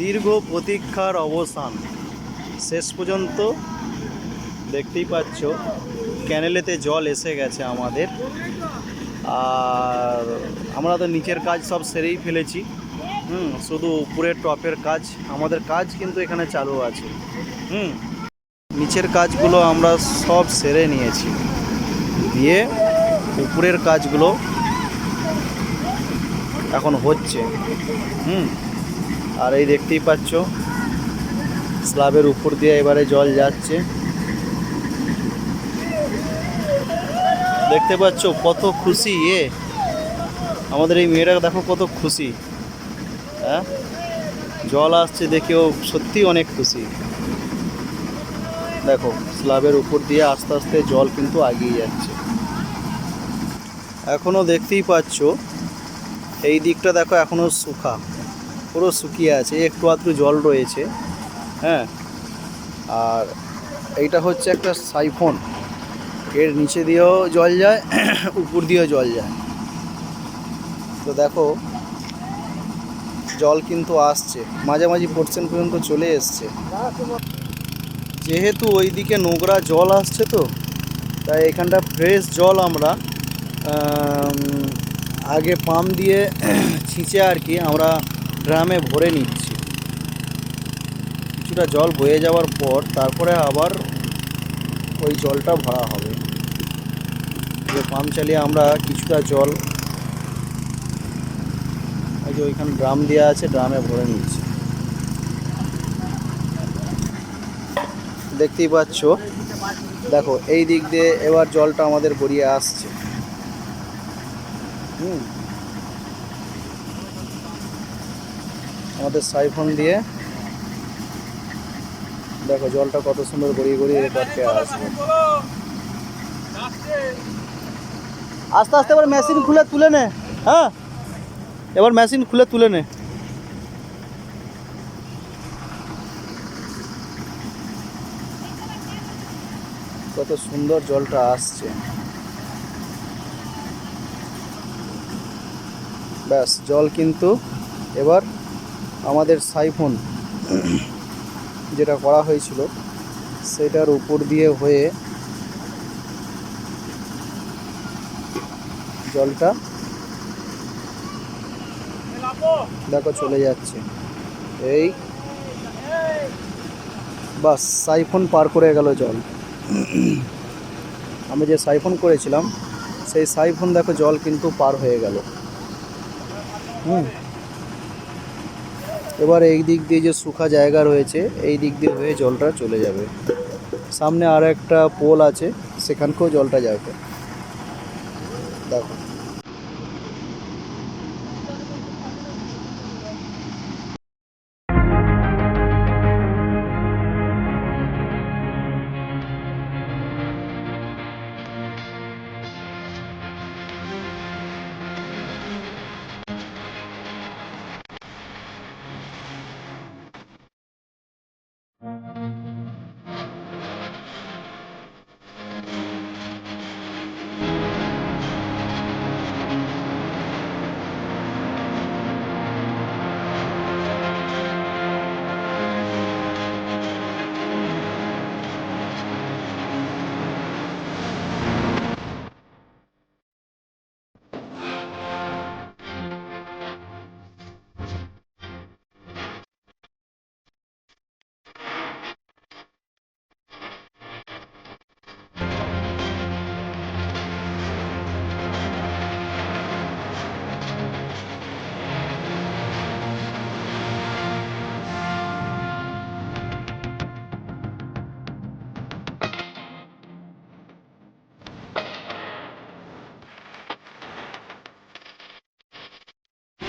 দীর্ঘ প্রতীক্ষার অবসান। শেষ পর্যন্ত দেখতেই পাচ্ছ, ক্যানেলেতে জল এসে গেছে আমাদের। আর আমরা তো নিচের কাজ সব সেরেই ফেলেছি। হুম, শুধু উপরের টপের কাজ, আমাদের কাজ কিন্তু এখানে চালু আছে। হুম, নিচের কাজগুলো আমরা সব সেরে নিয়েছি। দিয়ে উপরের কাজগুলো এখন হচ্ছে। হুম আর এই দেখতেই পাচ্ছ, স্ল্যাবের উপর দিয়ে এবারে জল যাচ্ছে। দেখতে পাচ্ছ কত খুশি, এ। আমাদের এই মেয়েরা দেখো কত খুশি। হ্যাঁ? জল আসছে দেখেও সত্যি অনেক খুশি। দেখো, স্ল্যাবের উপর দিয়ে আস্তে আস্তে জল কিন্তু আগিয়ে যাচ্ছে। এখনও দেখতেই পাচ্ছ, এই দিকটা দেখো এখনও শুকা। পুরো শুকিয়ে আছে, একটু আধটু জল রয়েছে হ্যাঁ? আর এইটা হচ্ছে একটা সাইফোন। এর নিচে দিয়েও জল যায়, উপর দিয়েও জল যায়। তো দেখো, জল কিন্তু আসছে, মাঝামাঝি পোর্শন পর্যন্ত চলে এসছে। যেহেতু ওইদিকে নোংরা জল আসছে তো, তাই এখানটা ফ্রেশ জল আমরা আগে পাম্প দিয়ে ছিঁচে আর কি আমরা ড্রামে ভরে নিচ্ছি। কিছুটা জল বয়ে যাওয়ার পর তারপরে আবার ওই জলটা ভরা হবে। যে পাম্প চালিয়ে আমরা কিছুটা জল এই যে ওইখানে ড্রাম দেওয়া আছে, ড্রামে ভরে নিচ্ছি। দেখতেই পাচ্ছ? দেখো, এই দিক দিয়ে এবার জলটা আমাদের গড়িয়ে আসছে। হুম। আমাদের সাইফোন দিয়ে। দেখো জলটা কত সুন্দর গড়িয়ে গড়িয়ে এবারকে আসবে আস্তে আস্তে এবার মেশিন খুলে তুলে নে হ্যাঁ? এবার মেশিন খুলে তুলে নে। কত সুন্দর জলটা আসছে। ব্যাস জল কিন্তু এবার আমাদের সাইফোন যেটা করা হয়েছিল, সেটার উপর দিয়ে হয়ে জলটা দেখো চলে যাচ্ছে। এই বাস, সাইফোন পার করে গেল জল। আমি যে সাইফোন করেছিলাম, সেই সাইফোন দেখো জল কিন্তু পার হয়ে গেল। হুম। এবার এই দিক দিয়ে যে শুখা জায়গা রয়েছে, এই দিক দিয়ে হয়ে জলটা চলে যাবে। সামনে আর একটা পোল আছে, সেখানকেও জলটা যাবে। দেখো।